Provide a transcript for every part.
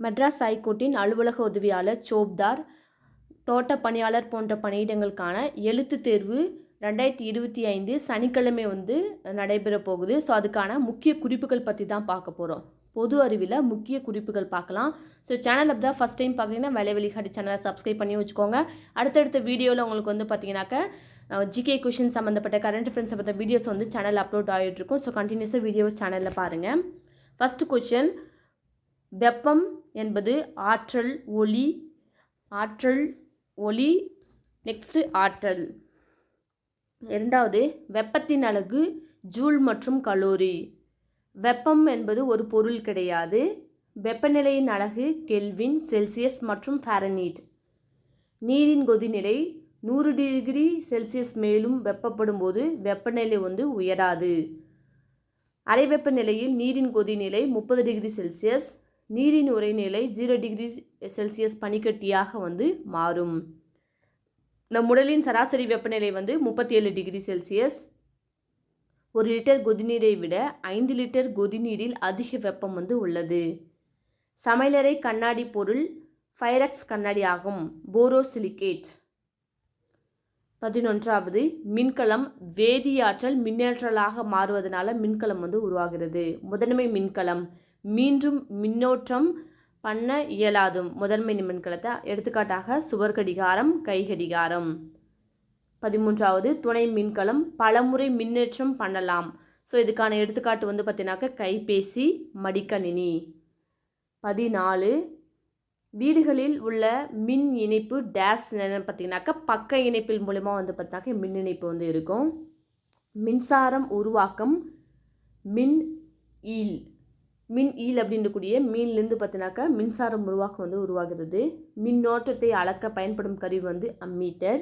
மெட்ராஸ் ஹைகோர்ட்டின் அலுவலக உதவியாளர் சோப்தார் தோட்ட பணியாளர் போன்ற பணியிடங்களுக்கான எழுத்து தேர்வு ரெண்டாயிரத்தி இருபத்தி ஐந்து சனிக்கிழமை வந்து நடைபெற போகுது. ஸோ அதுக்கான முக்கிய குறிப்புகள் பற்றி தான் பார்க்க போகிறோம் பொது அறிவில் முக்கிய குறிப்புகள் பார்க்கலாம். ஸோ சேனல் அப்படி தான் ஃபஸ்ட் டைம் பார்க்குறீங்கன்னா வேலை வெளிக்காடி சேனலை சப்ஸ்கிரைப் பண்ணி வச்சுக்கோங்க. அடுத்தடுத்த வீடியோவில் உங்களுக்கு வந்து பார்த்தீங்கன்னாக்க ஜிகே கொஷின் சம்மந்தப்பட்ட கரண்ட் அஃபேர்ஸ் சம்மந்த வீடியோஸ் வந்து சேனல் அப்லோட் ஆகிட்டு இருக்கும் ஸோ கண்டினியூஸாக வீடியோ சேனலில் பாருங்கள் ஃபஸ்ட்டு கொஷின் வெப்பம் என்பது ஆற்றல் ஒளி ஆற்றல் ஒளி நெக்ஸ்ட்டு ஆற்றல். இரண்டாவது வெப்பத்தின் அலகு ஜூல் மற்றும் கலோரி. வெப்பம் என்பது ஒரு பொருள் கிடையாது. வெப்பநிலையின் அலகு கெல்வின் செல்சியஸ் மற்றும் ஃபாரனீட். நீரின் கொதிநிலை நூறு டிகிரி செல்சியஸ் மேலும் வெப்பப்படும் போது வெப்பநிலை வந்து உயராது. அரை வெப்பநிலையில் நீரின் கொதிநிலை முப்பது டிகிரி செல்சியஸ் நீரின் உரைநிலை ஜீரோ டிகிரி செல்சியஸ் பனிக்கட்டியாக வந்து மாறும். நம் உடலின் சராசரி வெப்பநிலை வந்து முப்பத்தி ஏழு டிகிரி செல்சியஸ் ஒரு லிட்டர் கொதிநீரை விட ஐந்து லிட்டர் கொதிநீரில் அதிக வெப்பம் வந்து உள்ளது. சமையலறை கண்ணாடி பொருள் ஃபைரக்ஸ் கண்ணாடி ஆகும். போரோசிலிகேட் பதினொன்றாவது மின்கலம் வேதியாற்றல் மின்னேற்றலாக மாறுவதனால மின்கலம் வந்து உருவாகிறது. முதன்மை மின்கலம். மீண்டும் மின்னோட்டம் பண்ண இயலாது. முதன்மை மின்கலத்தை எடுத்துக்காட்டாக சுவர் கடிகாரம் கை கடிகாரம். பதிமூன்றாவது துணை மின்கலம். பலமுறை மின்னேற்றம் பண்ணலாம். ஸோ இதுக்கான எடுத்துக்காட்டு வந்து பார்த்தீங்கன்னாக்க கைபேசி மடிக்கணினி. பதினாலு வீடுகளில் உள்ள மின் இணைப்பு டேஸ் என்னென்னு பார்த்தீங்கன்னாக்கா பக்க இணைப்பில் மூலிமா வந்து பார்த்தாக்க மின் இணைப்பு வந்து இருக்கும். மின்சாரம் உருவாக்கம் மின் ஈல். மின் ஈல் அப்படின்றக்கூடிய மீன்லேருந்து பார்த்தினாக்கா மின்சாரம் உருவாக்கம் வந்து உருவாகிறது. மின்னோட்டத்தை அளக்க பயன்படும் கருவி வந்து அம்மீட்டர்.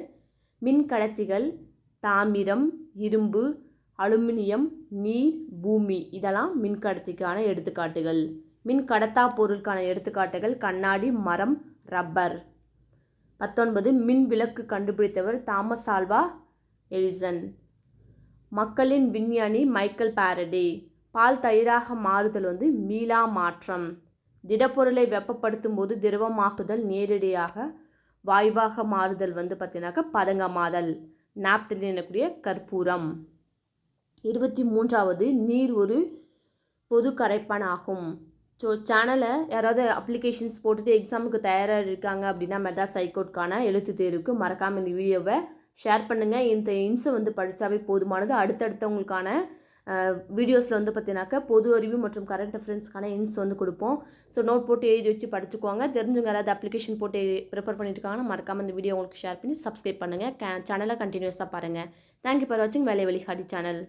மின் கடத்திகள் தாமிரம் இரும்பு அலுமினியம் நீர் பூமி இதெல்லாம் மின்கடத்திக்கான எடுத்துக்காட்டுகள். மின் கடத்தா பொருளுக்கான எடுத்துக்காட்டுகள் கண்ணாடி மரம் ரப்பர். பத்தொன்பது மின் விளக்கு கண்டுபிடித்தவர் தாமஸ் ஆல்வா எலிசன். மக்களின் விஞ்ஞானி மைக்கேல் பாரடே பால் தயிராக மாறுதல் வந்து மீளா மாற்றம். திடப்பொருளை வெப்பப்படுத்தும் போது திரவமாக்குதல் நேரடியாக வாயுவாக மாறுதல் வந்து பார்த்தீங்கன்னாக்கா பதங்கமாதல் நாப்தலின் எனக்கூடிய கற்பூரம். இருபத்தி மூன்றாவது நீர் ஒரு பொது கரைப்பான் ஆகும். ஸோ சேனலை யாராவது அப்ளிகேஷன்ஸ் போட்டுட்டு எக்ஸாமுக்கு தயாராக இருக்காங்க அப்படின்னா மெட்ராஸ் ஹைகோர்ட்கான எழுத்து தேர்வுக்கு மறக்காமல் இந்த வீடியோவை ஷேர் பண்ணுங்கள் இந்த இன்ஸை வந்து படித்தாவே போதுமானது. அடுத்தடுத்தவங்களுக்கான வீடியோஸில் வந்து பார்த்தீங்கன்னாக்கா பொது அறிவு மற்றும் கரண்ட் அஃபரன்ஸ்க்கான இன்ஸ் வந்து கொடுப்போம். ஸோ நோட் போட்டு எழுதி வச்சு படிச்சுக்கோங்க. தெரிஞ்சவங்க யாராவது அப்ளிகேஷன் போட்டு ப்ரிப்பேர் பண்ணிட்டு மறக்காமல் இந்த வீடியோ உங்களுக்கு ஷேர் பண்ணி சப்ஸ்கிரைப் பண்ணுங்கள் சேனலை கண்டினியூஸாக பாருங்கள் தேங்க்யூ ஃபார் வாட்சிங் வேலை வழி ஹாடி சேனல்